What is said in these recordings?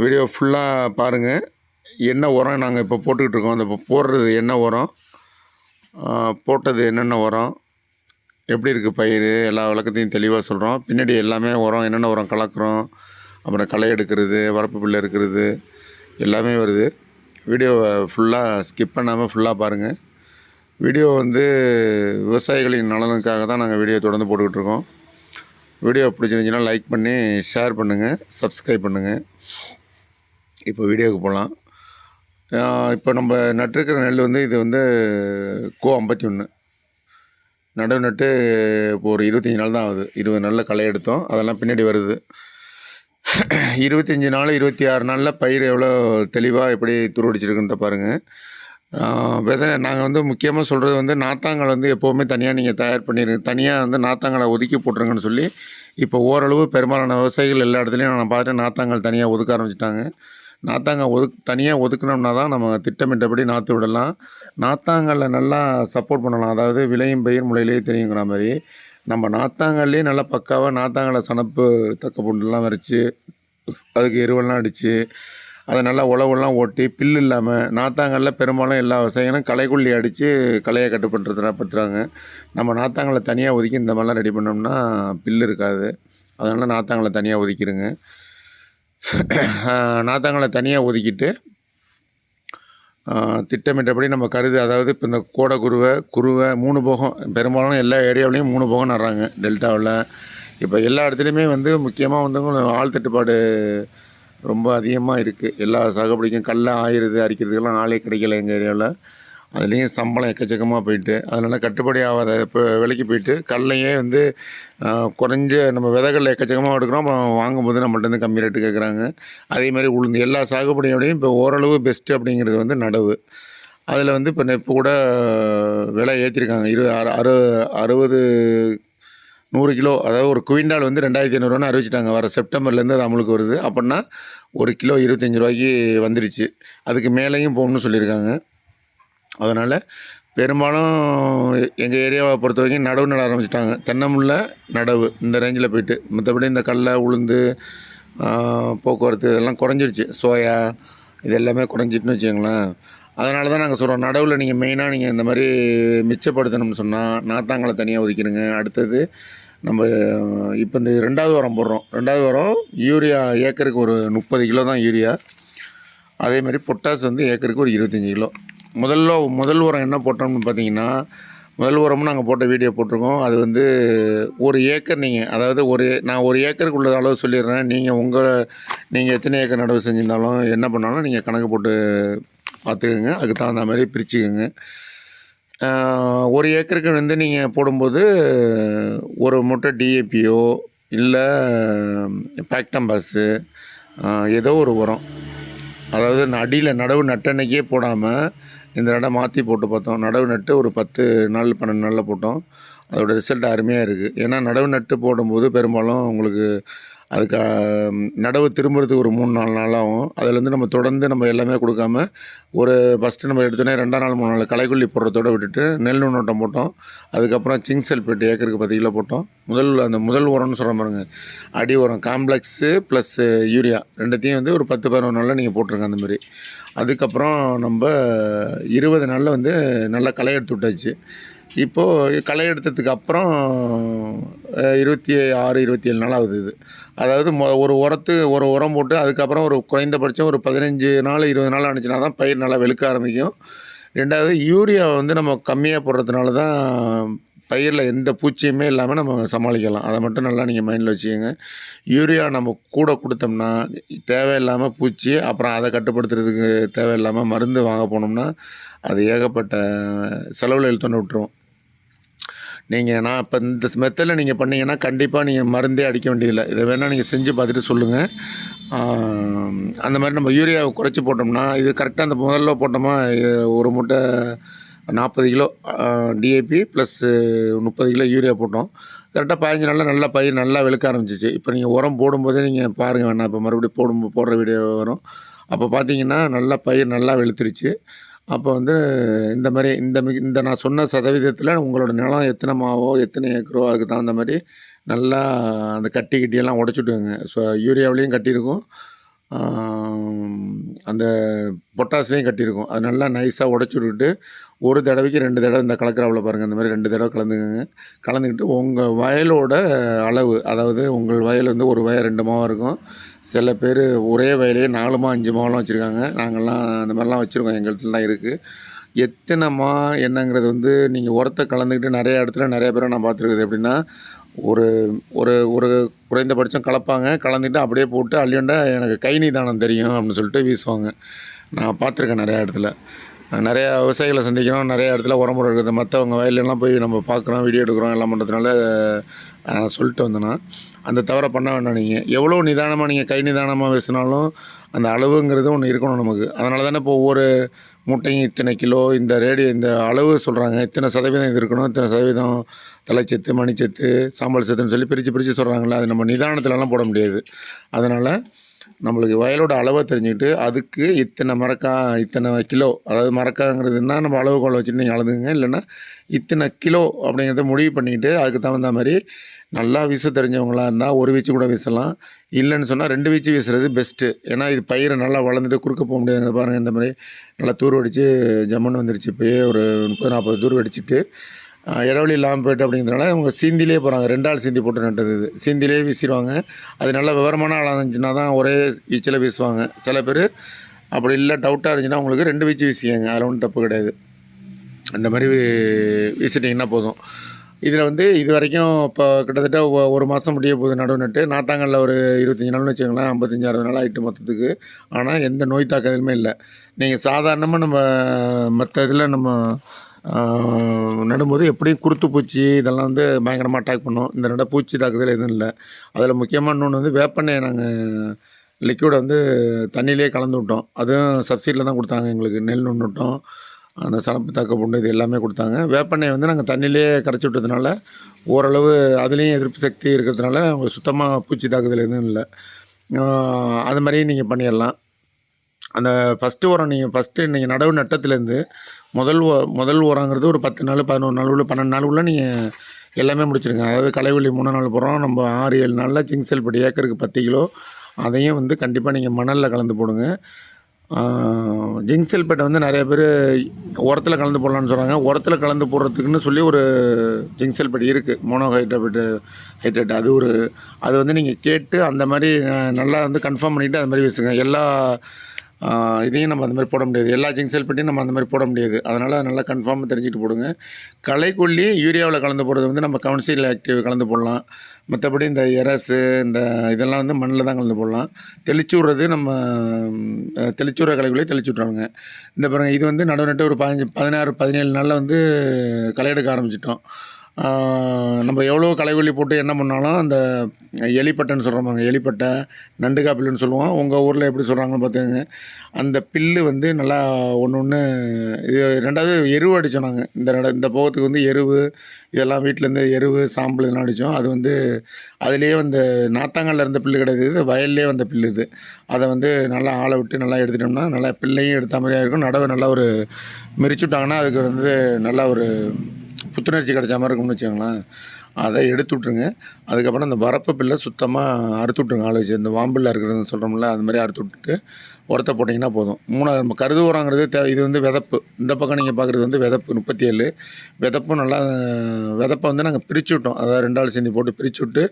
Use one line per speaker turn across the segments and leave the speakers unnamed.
Video ஃபுல்லாக பாருங்கள் என்ன உரம் நாங்கள் இப்போ போட்டுக்கிட்டு இருக்கோம். அந்த இப்போ போடுறது என்ன உரம்? போட்டது என்னென்ன உரம்? எப்படி இருக்குது பயிர்? எல்லா விளக்கத்தையும் தெளிவாக சொல்கிறோம் பின்னாடி எல்லாமே உரம் என்னென்ன உரம் கலக்கிறோம்? அப்புறம் களை எடுக்கிறது வரப்பு பிள்ளை இருக்கிறது எல்லாமே வருது. வீடியோவை ஃபுல்லாக ஸ்கிப் பண்ணாமல் ஃபுல்லாக பாருங்கள் வீடியோ வந்து விவசாயிகளின் நலனுக்காக தான் நாங்கள் வீடியோ தொடர்ந்து போட்டுக்கிட்டு இருக்கோம். வீடியோ பிடிச்சிருந்துச்சின்னா லைக் பண்ணி ஷேர் பண்ணுங்கள் சப்ஸ்கிரைப் பண்ணுங்கள் இப்போ வீடியோவுக்கு போகலாம். இப்போ நம்ம நட்டிருக்கிற நெல் வந்து இது வந்து கோ ஐம்பத்தி ஒன்று நடவு நட்டு இப்போ ஒரு இருபத்தஞ்சி நாள் தான் ஆகுது. இருபது நாளில் களை எடுத்தோம். அதெல்லாம் பின்னாடி வருது. இருபத்தஞ்சி நாள் இருபத்தி ஆறு நாளில் பயிர் எவ்வளோ தெளிவாக எப்படி துருவடிச்சிருக்குன்னு பாருங்கள் விதை நாங்கள் வந்து முக்கியமாக சொல்கிறது வந்து நாத்தாங்கல் வந்து எப்போவுமே தனியாக நீங்கள் தயார் பண்ணிடுங்க தனியாக வந்து நாத்தாங்கலை ஒதுக்கி போட்டுருங்கன்னு சொல்லி இப்போ ஓரளவு பெரும்பாலான விவசாயிகள் எல்லா இடத்துலையும் நான் பார்த்துட்டு நாத்தாங்கல் தனியாக ஒதுக்க ஆரம்பிச்சிட்டாங்க. நாத்தாங்கால் ஒதுக் தனியாக ஒதுக்குனோம்னா தான் நம்ம திட்டமிட்டபடி நாற்று விடலாம். நாத்தாங்கல்ல நல்லா சப்போர்ட் பண்ணலாம். அதாவது விளையும் பயிர் முளையிலேயே தெரியுங்கிற மாதிரி. நம்ம நாத்தாங்கல்லே நல்லா பக்காவாக நாத்தாங்கலை சனப்பு தக்க புண்டெல்லாம் வரைச்சி அதுக்கு எருவெல்லாம் அடித்து அதை நல்லா உழவெல்லாம் ஓட்டி பில் இல்லாமல் நாத்தாங்கல்ல பெரும்பாலும் எல்லா விவசாயிகளும் களைக்குள்ளி அடித்து களையை கட்டுப்படுத்துறதுனா பட்டுறாங்க நம்ம நாத்தாங்கலை தனியாக ஒதுக்கி இந்த மாதிரிலாம் ரெடி பண்ணோம்னா பில் இருக்காது. அதனால் நாத்தாங்கலை தனியாக ஒதுக்கிடுங்க நாத்தாங்கலை தனியாக ஒதுக்கிட்டு திட்டமிட்டபடி நம்ம கருது அதாவது இப்போ இந்த கோடை குருவை குருவை மூணு போகம் பெரும்பாலும் எல்லா ஏரியாவிலையும் மூணு போகம் நடுறாங்க டெல்டாவில். இப்போ எல்லா இடத்துலையுமே வந்து முக்கியமாக வந்து ஆள் தட்டுப்பாடு ரொம்ப அதிகமாக இருக்குது எல்லா சாகுபடிக்கும் கல்லை ஆயிடுது அரிக்கிறதுக்கெல்லாம் ஆளே கிடைக்கல எங்கள் ஏரியாவில் அதுலேயும் சம்பளம் எக்கச்சக்கமாக போயிட்டு அதனால் கட்டுப்படி ஆகாத இப்போ விலைக்கு போயிட்டு கல்லையே வந்து குறைஞ்ச நம்ம விதைகள் எக்கச்சக்கமாக எடுக்கிறோம். அப்புறம் வாங்கும்போது நம்மள்ட்ட இருந்து கம்மி ரேட்டு கேட்குறாங்க அதே மாதிரி உளுந்து எல்லா சாகுபடியோடையும் இப்போ ஓரளவு பெஸ்ட்டு அப்படிங்கிறது வந்து நடவு. அதில் வந்து இப்போ இப்போ கூட விலை ஏற்றிருக்காங்க இரு அறு அறு அறுபது நூறு கிலோ அதாவது ஒரு குவிண்டால் வந்து ரெண்டாயிரத்தி ஐநூறுவான்னு அறிவிச்சிட்டாங்க. வர செப்டம்பர்லேருந்து அது அமலுக்கு வருது. அப்படின்னா ஒரு கிலோ இருபத்தஞ்சி ரூபாய்க்கு வந்துருச்சு. அதுக்கு மேலேயும் போகணும்னு சொல்லியிருக்காங்க. அதனால் பெரும்பாலும் எங்கள் ஏரியாவை பொறுத்த வரைக்கும் நடவு நட ஆரம்பிச்சிட்டாங்க. தென்னமுள்ள நடவு இந்த ரேஞ்சில் போயிட்டு மற்றபடி இந்த கடலை உளுந்து போக்குவரத்து இதெல்லாம் குறைஞ்சிருச்சு. சோயா இது எல்லாமே குறைஞ்சிட்டுன்னு வச்சுக்கோங்களேன். அதனால தான் நாங்கள் சொல்கிறோம் நடவில் நீங்கள் மெயினாக நீங்கள் இந்த மாதிரி மிச்சப்படுத்தணும்னு சொன்னால் நாத்தாங்களை தனியாக ஒதுக்கிடுங்க. அடுத்தது நம்ம இப்போ இந்த ரெண்டாவது உரம் போடுறோம். ரெண்டாவது உரம் யூரியா ஏக்கருக்கு ஒரு முப்பது கிலோ தான் யூரியா. அதே மாதிரி பொட்டாஸ் வந்து ஏக்கருக்கு ஒரு இருபத்தஞ்சி கிலோ. முதல்ல முதல் உரம் என்ன போட்டோம்னு பார்த்தீங்கன்னா முதல் உரமும் நாங்கள் போட்ட வீடியோ போட்டிருக்கோம். அது வந்து ஒரு ஏக்கர் நீங்கள் அதாவது ஒரு நான் ஒரு ஏக்கருக்கு உள்ள அளவு சொல்லிடுறேன். நீங்கள் உங்கள் நீங்கள் எத்தனை ஏக்கர் நடவு செஞ்சிருந்தாலும் என்ன பண்ணாலும் நீங்கள் கணக்கு போட்டு பார்த்துக்கோங்க. அதுக்கு தகுந்த மாதிரி பிரிச்சுக்கோங்க. ஒரு ஏக்கருக்கு வந்து நீங்கள் போடும்போது ஒரு மூட்டை டிஏபியோ இல்லை பேக்டம்பாஸு ஏதோ ஒரு உரம். அதாவது அடியில் நடவு நட்டன்னைக்கே போடாமல் இந்த நடை மாற்றி போட்டு பார்த்தோம். நடவு நட்டு ஒரு பத்து நாள் பன்னெண்டு நாளில் போட்டோம். அதோட ரிசல்ட் அருமையாக இருக்குது ஏன்னா நடவு நட்டு போடும்போது பெரும்பாலும் உங்களுக்கு அதுக்கு நடவு திரும்புறதுக்கு ஒரு மூணு நாலு நாள் ஆகும். அதுலேருந்து நம்ம தொடர்ந்து நம்ம எல்லாமே கொடுக்காம ஒரு ஃபஸ்ட்டு நம்ம எடுத்தோன்னே ரெண்டாம் நாள் மூணு நாள் களைக்கொல்லி போடுறதோட விட்டுட்டு நெல் நுண்ணோட்டம் போட்டோம். அதுக்கப்புறம் சிங் சல்பேட் ஏக்கருக்கு பத்து கிலோ போட்டோம். முதல் அந்த முதல் உரம்னு சொல்கிற பாருங்க. அடி உரம் காம்ப்ளெக்ஸு ப்ளஸ் யூரியா ரெண்டுத்தையும் வந்து ஒரு பத்து பதினொரு நாளில் நீங்கள் போட்டிருங்க அந்தமாரி அதுக்கப்புறம் நம்ம இருபது நாளில் வந்து நல்லா களை எடுத்து விட்டாச்சு. இப்போது களை எடுத்ததுக்கு அப்புறம் இருபத்தி ஆறு இருபத்தி ஏழு நாள் ஆகுது இது. அதாவது மொ ஒரு உரத்து ஒரு உரம் போட்டு அதுக்கப்புறம் ஒரு குறைந்தபட்சம் ஒரு பதினஞ்சு நாள் இருபது நாள் ஆனிச்சுனா தான் பயிர் நல்லா வெளுக்க ஆரம்பிக்கும். ரெண்டாவது யூரியா வந்து நம்ம கம்மியாக போடுறதுனால தான் பயிரில் எந்த பூச்சியுமே இல்லாமல் நம்ம சமாளிக்கலாம். அதை மட்டும் நல்லா நீங்கள் மைண்டில் வச்சுக்கோங்க. யூரியா நம்ம கூட கொடுத்தோம்னா தேவையில்லாமல் பூச்சி அப்புறம் அதை கட்டுப்படுத்துறதுக்கு தேவையில்லாமல் மருந்து வாங்க போனோம்னா அது ஏகப்பட்ட செலவில் இழுத்துன்னு விட்டுரும். நீங்கள் நான் இப்போ இந்த மெத்தடில் நீங்கள் பண்ணீங்கன்னா கண்டிப்பாக நீங்கள் மருந்தே அடிக்க வேண்டியதில்லை. இதை வேணால் நீங்கள் செஞ்சு பார்த்துட்டு சொல்லுங்கள் அந்த மாதிரி நம்ம யூரியாவை குறைச்சி போட்டோம்னா இது கரெக்டாக அந்த முதல்ல போட்டோமா இது ஒரு மூட்டை நாற்பது கிலோ டிஏபி ப்ளஸ் முப்பது கிலோ யூரியா போட்டோம். கரெக்டாக பதினஞ்சு நாளில் நல்லா பயிர் நல்லா வெளுக்க ஆரம்பிச்சிச்சு. இப்போ நீங்கள் உரம் போடும்போதே நீங்கள் பாருங்கள் வேணாம் இப்போ மறுபடியும் போடும் போடுற வீடியோ வரும். அப்போ பார்த்தீங்கன்னா நல்லா பயிர் நல்லா வெளுத்துருச்சு. அப்போ வந்து இந்த மாதிரி இந்த மி- இந்த நான் சொன்ன சதவீதத்தில் உங்களோட நிலம் எத்தனை மாவோ எத்தனை ஏக்கரோ அதுக்கு தகுந்த மாதிரி நல்லா அந்த கட்டி கிட்டியெல்லாம் உடச்சிடுவேங்க. ஸோ யூரியாவிலையும் கட்டியிருக்கும். அந்த பொட்டாஸ்லேயும் கட்டியிருக்கும். அது நல்லா நைஸாக உடச்சி விட்டுட்டு ஒரு தடவைக்கு ரெண்டு தடவை இந்த கலக்கராவில் பாருங்கள் இந்த மாதிரி ரெண்டு தடவை கலந்துக்கோங்க. கலந்துக்கிட்டு உங்கள் வயலோட அளவு அதாவது உங்கள் வயல் வந்து ஒரு வயல் ரெண்டு மாவம் இருக்கும். சில பேர் ஒரே வயலையே நாலு மா அஞ்சு மாவெல்லாம் வச்சுருக்காங்க. நாங்கள்லாம் அந்த மாதிரிலாம் வச்சுருக்கோம். எங்கள்கிட்டலாம் இருக்குது எத்தனை மா என்னங்கிறது வந்து நீங்கள் உரத்தை கலந்துக்கிட்டு நிறைய இடத்துல நிறைய பேரை நான் பார்த்துருக்குது எப்படின்னா ஒரு ஒரு ஒரு குறைந்தபட்சம் கலப்பாங்க. கலந்துட்டு அப்படியே போட்டு அள்ளியோண்டா எனக்கு கை நிதானம் தெரியும் அப்படின்னு சொல்லிட்டு வீசுவாங்க. நான் பார்த்துருக்கேன் நிறையா இடத்துல. நிறையா விவசாயிகளை சந்திக்கிறோம். நிறைய இடத்துல உரமுறை இருக்குது மற்றவங்க வயல்லலாம் போய் நம்ம பார்க்குறோம் வீடியோ எடுக்கிறோம் எல்லாம் பண்ணுறதுனால சொல்லிட்டு வந்தேன்னா அந்த தவறை பண்ண வேண்டாம் நீங்கள் எவ்வளோ நிதானமாக நீங்கள் கை நிதானமாக பேசினாலும் அந்த அளவுங்கிறது ஒன்று இருக்கணும் நமக்கு. அதனால தானே இப்போ ஒவ்வொரு மூட்டையும் இத்தனை கிலோ இந்த ரேடியோ இந்த அளவு சொல்கிறாங்க இத்தனை சதவீதம் இது இருக்கணும். இத்தனை சதவீதம் தலைச்சத்து மணிச்சத்து சாம்பல் சத்துன்னு சொல்லி பிரித்து பிரித்து சொல்கிறாங்களே அது நம்ம நிதானத்துலலாம் போட முடியாது. அதனால் நம்மளுக்கு வயலோட அளவை தெரிஞ்சுக்கிட்டு அதுக்கு இத்தனை மரக்கா இத்தனை கிலோ அதாவது மரக்காங்கிறதுனா நம்ம அளவுகோலை வச்சுட்டு நீங்கள் அளந்துங்க இல்லைன்னா இத்தனை கிலோ அப்படிங்கிறத முடிவு பண்ணிக்கிட்டு அதுக்கு தகுந்த மாதிரி நல்லா வீச தெரிஞ்சவங்களா இருந்தால் ஒரு வீச்சு கூட வீசலாம். இல்லைன்னு சொன்னால் ரெண்டு வீச்சு வீசுறது பெஸ்ட்டு ஏன்னா இது பயிரை நல்லா வளர்ந்துட்டு குறுக்க போக முடியாது பாருங்கள் இந்த மாதிரி நல்லா தூர் அடித்து ஜம்முன்னு வந்துருச்சு. இப்போயே ஒரு முப்பது நாற்பது தூர் அடிச்சிட்டு இடவெளி இல்லாமல் போயிட்டு அப்படிங்கிறதுனால அவங்க சீந்திலே போகிறாங்க ரெண்டு ஆள் சீந்தி போட்டு நட்டது இது. சீந்திலே வீசிடுவாங்க. அது நல்ல விவரமான ஆளாக இருந்துச்சுன்னா தான் ஒரே வீச்சில் வீசுவாங்க. சில பேர் அப்படி இல்லை டவுட்டாக இருந்துச்சுன்னா உங்களுக்கு ரெண்டு வீச்சு வீசிக்கங்க அதில் ஒன்றும் தப்பு கிடையாது. அந்த மாதிரி வீசிட்டிங்கன்னா போதும். இதில் வந்து இது வரைக்கும் இப்போ கிட்டத்தட்ட ஒரு மாதம் முடிய போகுது நடுவு நட்டு. நாட்டாங்கல்ல ஒரு இருபத்தஞ்சி நாள்னு வச்சுக்கோங்களேன் ஐம்பத்தஞ்சு அறுபது நாள் ஆகிட்டு மொத்தத்துக்கு. ஆனால் எந்த நோய் தாக்குதலுமே இல்லை. நீங்கள் சாதாரணமாக நம்ம மற்ற இதில் நம்ம நடும்போது எப்படியும் குருத்து பூச்சி இதெல்லாம் வந்து பயங்கரமாக அட்டாக் பண்ணும். இந்த நட பூச்சி தாக்குதல் எதுவும் இல்லை. அதில் முக்கியமான இன்னொன்று வந்து வேப்பெண்ணெய் நாங்கள் லிக்விடை வந்து தண்ணியிலே கலந்து விட்டோம். அதுவும் சப்சிடியில் தான் கொடுத்தாங்க எங்களுக்கு. நெல் நுண்ணுட்டோம் அந்த சலப்பு தாக்க புண்டு இது எல்லாமே கொடுத்தாங்க. வேப்பெண்ணெய் வந்து நாங்கள் தண்ணியிலே கரைச்சி விட்டதுனால ஓரளவு அதுலேயும் எதிர்ப்பு சக்தி இருக்கிறதுனால சுத்தமாக பூச்சி தாக்குதல் எதுவும் இல்லை. அது மாதிரியும் நீங்கள் பண்ணிடலாம். அந்த ஃபஸ்ட்டு உரம் நீங்கள் ஃபஸ்ட்டு நீங்கள் நடவு நட்டத்துலேருந்து முதல் முதல் உரங்கிறது ஒரு பத்து நாள் பதினோரு நாள் உள்ள பன்னெண்டு நாள் உள்ள நீங்கள் எல்லாமே முடிச்சிருங்க. அதாவது களைவெளி மூணு நாள் போகிறோம் நம்ம ஆறு ஏழு நாளில் ஜிங்க் செல்படி ஏக்கருக்கு பத்து கிலோ. அதையும் வந்து கண்டிப்பாக நீங்கள் மணலில் கலந்து போடுங்க. ஜிங்க் செல்பேட்டை வந்து நிறைய பேர் உரத்தில் கலந்து போடலான்னு சொல்கிறாங்க உரத்தில் கலந்து போடுறதுக்குன்னு சொல்லி ஒரு ஜிங்க் செல்பேட் இருக்குது மோனோ ஹைட்ரேட் ஹைட்ரேட். அது ஒரு அது வந்து நீங்கள் கேட்டு அந்த மாதிரி நல்லா வந்து கன்ஃபார்ம் பண்ணிவிட்டு அது மாதிரி வீசுங்க. எல்லா இதையும் நம்ம அந்த மாதிரி போட முடியாது. எல்லா ஜிங்க் செல்பேட்டையும் நம்ம அந்த மாதிரி போட முடியாது. அதனால் நல்லா கன்ஃபார்மாக தெரிஞ்சுட்டு போடுங்க. களைக்கொல்லி யூரியாவில் கலந்து போடுறது வந்து நம்ம கவுன்சில் ஆக்டிவ் கலந்து போடலாம். மற்றபடி இந்த எரஸு இந்த இதெல்லாம் வந்து மண்ணில் தான் கலந்து போடலாம். தெளிச்சு விட்றது நம்ம தெளிச்சு விட்ற களைக்குள்ளே தெளிச்சு விட்றாங்க இந்த பிறகு இது வந்து நடுவு நட்டு ஒரு பதினஞ்சு பதினாறு பதினேழு நாளில் வந்து களை எடுக்க ஆரம்பிச்சிட்டோம். நம்ம எவ்வளோ களைவெளி போட்டு என்ன பண்ணாலும் அந்த எலிப்பட்டைன்னு சொல்கிறோம் எலிப்பட்டை நண்டுக்கா பில்லுன்னு சொல்லுவோம். உங்கள் ஊரில் எப்படி சொல்கிறாங்கன்னு பார்த்துக்கங்க அந்த பில்லு வந்து நல்லா ஒன்று ஒன்று இது ரெண்டாவது எருவு அடித்தோம் நாங்கள் இந்த நட இந்த போகத்துக்கு வந்து எருவு இதெல்லாம் வீட்டிலேருந்து எருவு சாம்பல் இதெல்லாம் அடித்தோம் அது வந்து அதுலேயே வந்து நாத்தாங்கல்ல இருந்த பில்லு கிடையாது. இது வயல்லே வந்த பில்லு இது. அதை வந்து நல்லா ஆளை விட்டு நல்லா எடுத்துட்டோம்னா நல்லா பிள்ளையும் எடுத்த மாதிரியா இருக்கும். நடவை நல்லா ஒரு மிரிச்சுட்டாங்கன்னா அதுக்கு வந்து நல்லா ஒரு புத்துணர்ச்சி கிடச்ச மாதிரி இருக்கும்னு வச்சுக்கோங்களேன். அதை எடுத்து விட்ருங்க அதுக்கப்புறம் அந்த வரப்பு பில்லை சுத்தமாக அறுத்து விட்ருங்க ஆள் வச்சு. இந்த வாம்பில் இருக்கிறது சொல்கிறோம்ல அது மாதிரி அறுத்து விட்டுட்டு உரத்தை போட்டிங்கன்னா போதும். மூணாவது நம்ம கருது உரங்கிறது தே இது வந்து விதப்பு. இந்த பக்கம் நீங்கள் பார்க்குறது வந்து விதப்பு முப்பத்தி ஏழு விதப்பும் நல்லா விதப்பை வந்து நாங்கள் பிரித்து விட்டோம். அதாவது ரெண்டு ஆள் சேர்ந்து போட்டு பிரித்து விட்டு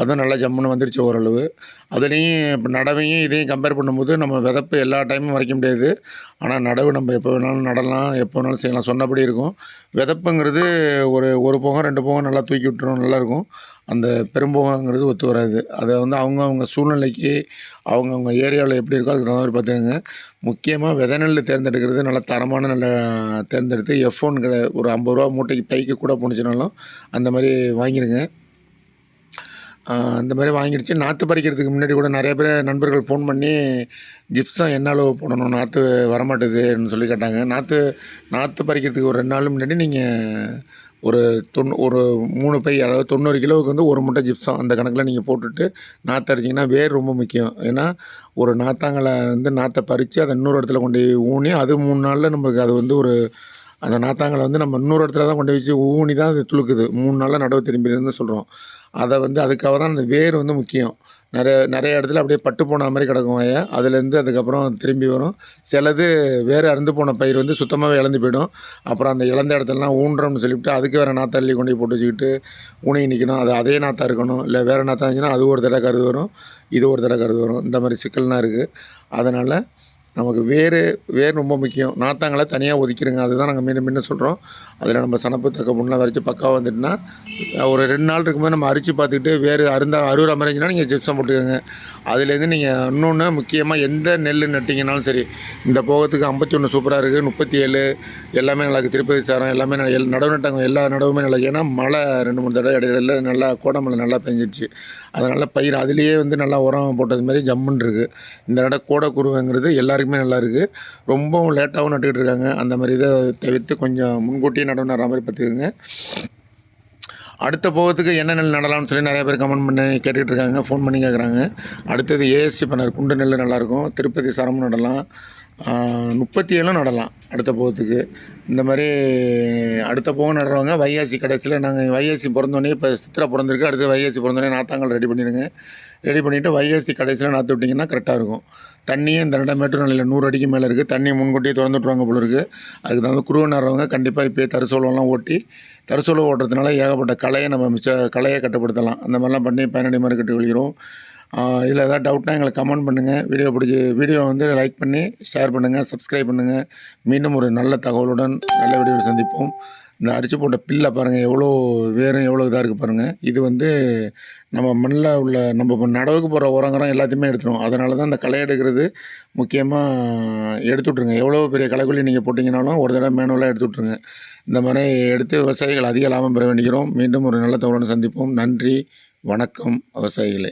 அதுவும் நல்லா ஜம்முன்னு வந்துருச்சு ஓரளவு. அதுலேயும் இப்போ நடவையும் இதையும் கம்பேர் பண்ணும்போது நம்ம விதப்பு எல்லா டைமும் வரைக்க முடியாது. ஆனால் நடவு நம்ம எப்போ வேணாலும் நடலாம் எப்போ வேணாலும் செய்யலாம். சொன்னபடி இருக்கும். விதப்புங்கிறது ஒரு ஒரு போகம் ரெண்டு போகம் நல்லா தூக்கி விட்டுரும் நல்லாயிருக்கும் அந்த பெரும்போகங்கிறது ஒத்து வராது. அதை வந்து அவங்கவுங்க சூழ்நிலைக்கு அவங்கவுங்க ஏரியாவில் எப்படி இருக்கோ அதுக்கு தகுந்த மாதிரி பார்த்துக்கோங்க. முக்கியமாக விதை நெல் தேர்ந்தெடுக்கிறது நல்ல தரமான நல்ல தேர்ந்தெடுத்து எஃப் ஒன் கடை ஒரு ஐம்பது ரூபா மூட்டைக்கு பைக்கு கூட போணுச்சுனாலும் அந்த மாதிரி வாங்கிடுங்க அந்த மாதிரி வாங்கிடுச்சு. நாற்று பறிக்கிறதுக்கு முன்னாடி கூட நிறைய பேர் நண்பர்கள் ஃபோன் பண்ணி ஜிப்ஸம் என்ன அளவு போடணும்? நாற்று வரமாட்டேதுன்னு சொல்லி கேட்டாங்க. நாற்று நாற்று பறிக்கிறதுக்கு ஒரு ரெண்டு நாள் முன்னாடி நீங்கள் ஒரு தொண்ணூ ஒரு மூணு பை அதாவது தொண்ணூறு கிலோவுக்கு வந்து ஒரு முட்டை ஜிப்ஸம் அந்த கணக்கில் நீங்கள் போட்டுட்டு நாற்று அரைச்சிங்கன்னா வேர் ரொம்ப முக்கியம். ஏன்னா ஒரு நாத்தாங்களை வந்து நாற்றை பறித்து அதை இன்னொரு இடத்துல கொண்டு போய் ஊனி அது மூணு நாளில் நம்மளுக்கு அது வந்து ஒரு அந்த நாத்தாங்களை வந்து நம்ம இன்னொரு இடத்துல தான் கொண்டு வச்சு ஊனி தான் அது துளுக்குது. மூணு நாளில் நடவு திரும்பிடுன்னு சொல்கிறோம் அதை வந்து அதுக்காக தான் அந்த வேர் வந்து முக்கியம். நிறைய நிறைய இடத்துல அப்படியே பட்டு போன மாதிரி கிடக்கும் வய அதுலேருந்து அதுக்கப்புறம் திரும்பி வரும். சிலது வேறு அறுந்து போன பயிர் வந்து சுத்தமாகவே இழந்து போயிடும். அப்புறம் அந்த இழந்த இடத்துலலாம் ஊன்றோம்னு சொல்லிவிட்டு அதுக்கு வேறு நாத்தள்ளி கொண்டு போய் போட்டு வச்சுக்கிட்டு ஊனி நிற்கணும். அது அதே நாற்றா இருக்கணும். இல்லை வேறு நாற்றா இருந்துச்சுன்னா அது ஒரு தடவை கருது வரும். இது ஒரு தடவை கருது வரும். இந்த மாதிரி சிக்கல்லாம் இருக்குது. அதனால் நமக்கு வேர் வேர் ரொம்ப முக்கியம். நாத்தாங்களை தனியாக ஒதுக்கிடுங்க அதுதான் நாங்கள் மீண்டும் மீண்டும் சொல்கிறோம் அதில் நம்ம சனப்பு தக்க புண்ணெலாம் வரைச்சி பக்காவாக வந்துட்டுனா ஒரு ரெண்டு நாள் இருக்கும்போது நம்ம அரிச்சு பார்த்துக்கிட்டு வேறு அருந்தா அறுவரை மறைஞ்சினா நீங்கள் ஜிப்சம் போட்டுக்கோங்க. அதுலேருந்து நீங்கள் இன்னொன்று முக்கியமாக எந்த நெல் நட்டிங்கனாலும் சரி இந்த போகத்துக்கு ஐம்பத்தி ஒன்று சூப்பராக இருக்குது முப்பத்தி ஏழு எல்லாமே நல்லா இருக்குது திருப்பதி சாரம் எல்லாமே நல்லா- எல் நடவு நட்டாங்க எல்லா நடவுமே நல்லா ஏன்னா மழை ரெண்டு மூணு தடவை இடையில நல்லா கோடமலை நல்லா பெஞ்சிருச்சு. அதனால் பயிர் அதுலேயே வந்து நல்லா உரம் போட்டது மாதிரி ஜம்முன்னு இருக்குது இந்த நட கோடை குருவைங்கிறது எல்லாருக்குமே நல்லா இருக்குது ரொம்பவும் லேட்டாகவும் நட்டுக்கிட்டு இருக்காங்க அந்த மாதிரி இதை தவிர்த்து கொஞ்சம் முன்கூட்டியே நடவு நடுற மாதிரி பார்த்துக்குங்க. அடுத்த போகத்துக்கு என்ன நெல் நடலாம்னு சொல்லி நிறைய பேர் கமெண்ட் பண்ணி கேட்டுக்கிட்டு இருக்காங்க ஃபோன் பண்ணி கேட்குறாங்க. அடுத்தது ஏஎஸ்சி பண்ணார். குண்டு நெல் நல்லாயிருக்கும். திருப்பதி சரம் நடலாம். முப்பத்தி ஏழும் நடலாம் அடுத்த போகத்துக்கு. இந்த மாதிரி அடுத்த போகம் நடுறவங்க வைகாசி கடைசியில் நாங்கள் வைகாசி பிறந்தோடனே இப்போ சித்திரை பிறந்திருக்கு. அடுத்து வைகாசி பிறந்தோடனே நாத்தாங்கள் ரெடி பண்ணிடுங்க ரெடி பண்ணிவிட்டு வைகாசி கடைசியில் நாற்று விட்டிங்கன்னா கரெக்டாக இருக்கும். தண்ணியும் இந்த ரெண்டாம் மேட்டூர் நிலையில் நூறு அடிக்கு மேலே இருக்குது தண்ணி முன்கூட்டியே திறந்துட்டுருவாங்க போல இருக்குது அதுக்கு தகுந்த குருவை நடுறவங்க கண்டிப்பாக இப்போயே தரிசோலம்லாம் ஓட்டி தரிசோலம் ஓட்டுறதுனால ஏகப்பட்ட கலையை நம்ம மிச்ச கலையை கட்டுப்படுத்தலாம். அந்த மாதிரிலாம் பண்ணி பயனடை மாதிரி கட்டி கொள்கிறோம் இதில் ஏதாவது டவுட்னா எங்களுக்கு கமெண்ட் பண்ணுங்கள் வீடியோ பிடிச்சி வீடியோ வந்து லைக் பண்ணி ஷேர் பண்ணுங்கள் சப்ஸ்கிரைப் பண்ணுங்கள் மீண்டும் ஒரு நல்ல தகவலுடன் நல்ல வீடியோவில் சந்திப்போம். இந்த அரிச்சு போட்ட பில்லை பாருங்கள் எவ்வளோ வேரும் எவ்வளோ இதாக இருக்குது பாருங்கள் இது வந்து நம்ம மண்ணில் உள்ள நம்ம இப்போ நடவுக்கு போகிற உரங்கரம் எல்லாத்தையுமே எடுத்துடும் அதனால தான் இந்த களை எடுக்கிறது முக்கியமாக எடுத்து விட்ருங்க எவ்வளோ பெரிய களைக்குள்ளி நீங்கள் போட்டிங்கனாலும் ஒரு தடவை மேனுவலாக எடுத்து விட்ருங்க இந்த மாதிரி எடுத்து விவசாயிகள் அதிக லாபம் பெற வேண்டிக்கிறோம். மீண்டும் ஒரு நல்ல தகவலோடு சந்திப்போம். நன்றி வணக்கம் விவசாயிகளே.